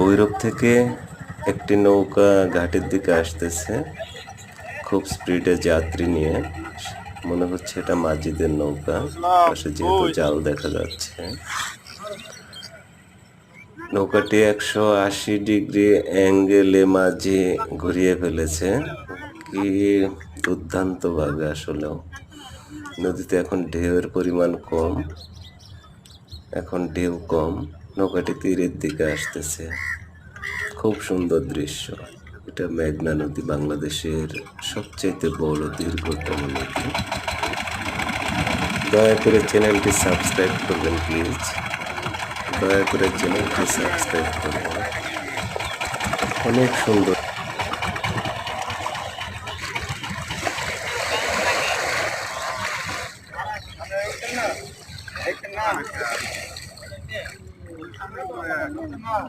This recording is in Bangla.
ভৈরব থেকে একটি নৌকা ঘাটের দিকে আসতেছে। খুব স্পিডে যাত্রী নিয়ে। মনে হচ্ছে এটা মাঝিদের নৌকা। পাশে যেহেতু জাল দেখা যাচ্ছে। নৌকাটি একশো আশি ডিগ্রি অ্যাঙ্গেলে মাঝি ঘুরিয়ে ফেলেছে। কি দুর্দান্ত ভাবে আসলেও নদীতে এখন ঢেউয়ের পরিমাণ কম। এখন ঢেউ কম। নৌকাটি তীরের দিকে আসতেছে। খুব সুন্দর দৃশ্য। এটা মেঘনা নদী, বাংলাদেশের সবচেয়ে বড় দীর্ঘতম নদী। দয়া করে চ্যানেলটি সাবস্ক্রাইব করবেন, প্লিজ। দয়া করে চ্যানেলটি সাবস্ক্রাইব করবেন। অনেক সুন্দর। 看这个哎，看。